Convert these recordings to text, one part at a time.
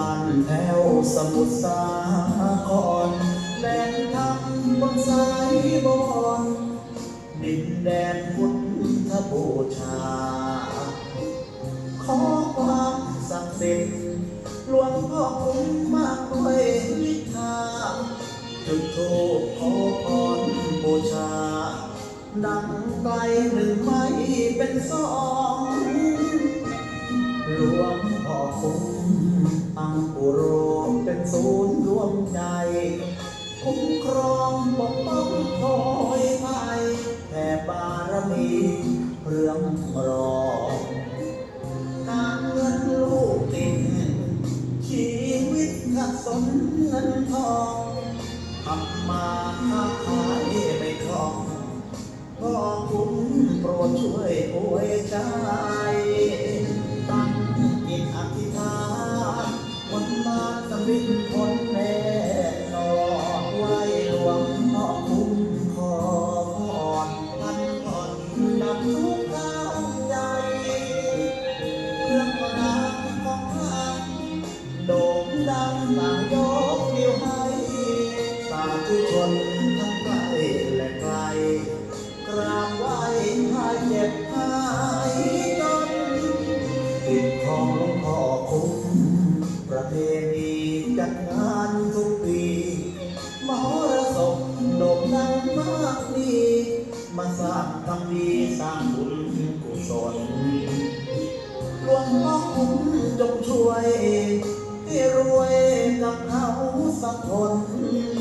านแถวสมุทรสาครแหล่งทำบนสายบอนดินแดนพุทธบูชา ขอความศักดิ์สิทธิ์หลวงพ่อคุ้มมากด้วยวิชาจุดธูปขอพรบูชา ดังไกลหนึ่งไม่เป็นสองหลวงพ่อคุ้ม อังปุโรเป็นศูนย์รวมใจ คุ้มครองปกป้องคอยภัยแผ่บารมีเรื่องรอการเงินลูกติดชีวิตขัดสนเงินทองทำมาค้าขายไม่คล่องพ่อคุณโปรดช่วยอวยใจ บิดคนแน่นอนไว้หลวงพ่อคุ้มขอพรพันผ่อนดับทุกข์ทางใจเรื่องราวของทางโด่งดังต่างยกนิ้วให้สาธุชนทั้งใกล้และไกล กราบไหว้หายเจ็บหายจนปิดทองหลวงพ่อคุ้มประเพณี จัดงานทุกปีมหรสพโด่งดังมากมีมาสร้างกรรมดีสร้างบุญกุศลหลวงพ่อคุ้มจงช่วยให้รวยกับเขาสักคน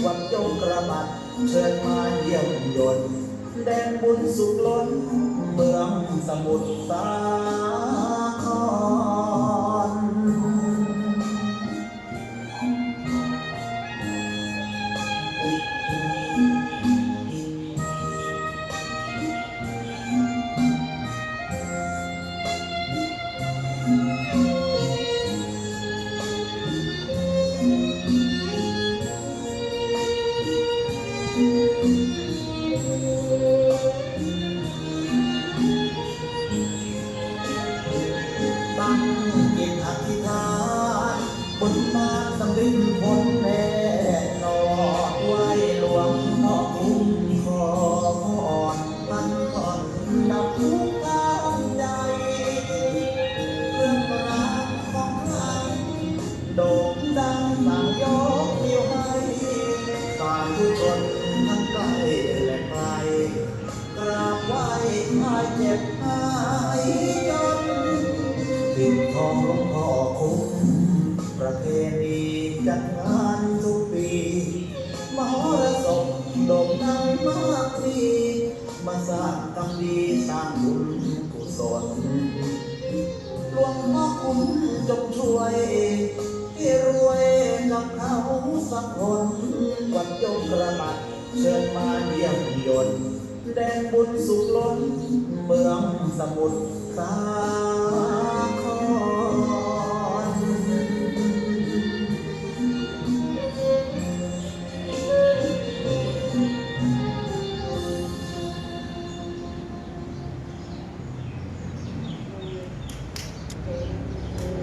วันจงกระบัดเชิญมาเยี่ยมยนต์แดนบุญสุขล้นเมืองสมุทรสาค ตั้งจิตอธิษฐานบนมาสำลิดผลแน่นอนไว้หลวงพ่อคุ้มขอพรพันผ่อนดับทุกข์ทางใจเรื่องราวของเราโด่งดังต่างยกนิ้วให้สาธุชน ทั้งใกล้และไกลกราบไหว้หายเจ็บหายจนปิดทองหลวงพ่อคุ้มประเพณีจัดงานทุกปีมหรสพโด่งดังมากมีมาสร้างกรรมดีสร้างบุญกุศลหลวงพ่อคุ้มจงช่วยให้รวยกับเขาสักคนวันยงกระบัด เชิญมาเยี่ยมยนต์แดงบุญสุขล้น เมืองสมุทรสาค